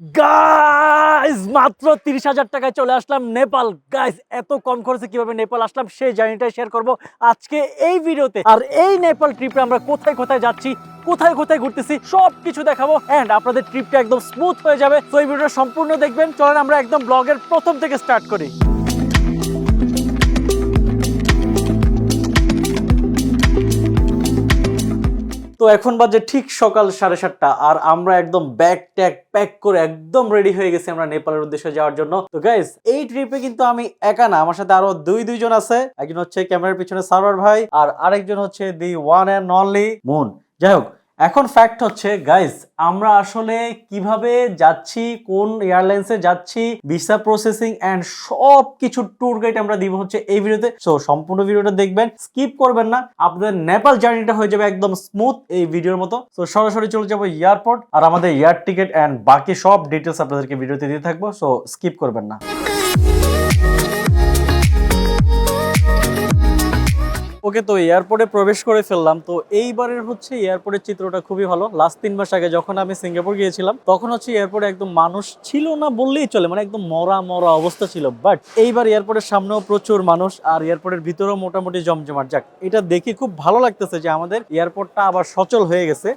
Guys মাত্র তিরিশ হাজার টাকায় চলে আসলাম নেপাল। গাইজ এত কম খরচে কীভাবে নেপাল আসলাম সেই জার্নিটাই শেয়ার করব আজকে এই ভিডিওতে। আর এই নেপাল ট্রিপে আমরা কোথায় কোথায় যাচ্ছি, কোথায় কোথায় ঘুরতেছি সব কিছু দেখাবো। অ্যান্ড আপনাদের ট্রিপটা একদম স্মুথ হয়ে যাবে। তো এই ভিডিওটা সম্পূর্ণ দেখবেন। চলেন আমরা একদম ব্লগের প্রথম থেকে স্টার্ট করি। তো এখন বাজে ঠিক সকাল সাড়ে সাতটা, আর আমরা একদম ব্যাগ ট্যাগ প্যাক করে একদম রেডি হয়ে গেছি আমরা নেপালের উদ্দেশ্যে যাওয়ার জন্য। তো গাইস এই ট্রিপে কিন্তু আমি একা না, আমার সাথে আরও দুই, দুইজন আছে। একজন হচ্ছে ক্যামেরার পিছনে সার্ভার ভাই, আর আরেকজন হচ্ছে the one and only moon যাই হোক এখন ফ্যাক্ট হচ্ছে গাইস আমরা আসলে কীভাবে যাচ্ছি, কোন এয়ারলাইন্সে যাচ্ছি ভিসা প্রসেসিং অ্যান্ড সব কিছু ট্যুর গাইড আমরা দিব হচ্ছে এই ভিডিওতে। সো সম্পূর্ণ ভিডিওটা দেখবেন স্কিপ করবেন না, আপনাদের নেপাল জার্নিটা হয়ে যাবে একদম স্মুথ এই ভিডিওর মতো। তো সরাসরি চলে যাব এয়ারপোর্ট আর আমাদের এয়ার টিকিট অ্যান্ড বাকি সব ডিটেলস আপনাদেরকে ভিডিওতে দিয়ে থাকব। সো স্কিপ করবেন না। ওকে তো এয়ারপোর্টে প্রবেশ করে ফেললাম। তো এইবারের হচ্ছে এয়ারপোর্টের চিত্রটা খুবই ভালো। লাস্ট তিন মাস আগে যখন আমি সিঙ্গাপুর গিয়েছিলাম, তখন হচ্ছে এয়ারপোর্টে একদম মানুষ ছিল না বললেই চলে মানে একদম মরা মরা অবস্থা ছিল। বাট এইবার এয়ারপোর্টের সামনেও প্রচুর মানুষ আর এয়ারপোর্টের ভিতরেও মোটামুটি জমজমাট। যাক, এটা দেখে খুব ভালো লাগতেছে যে আমাদের এয়ারপোর্টটা আবার সচল হয়ে গেছে।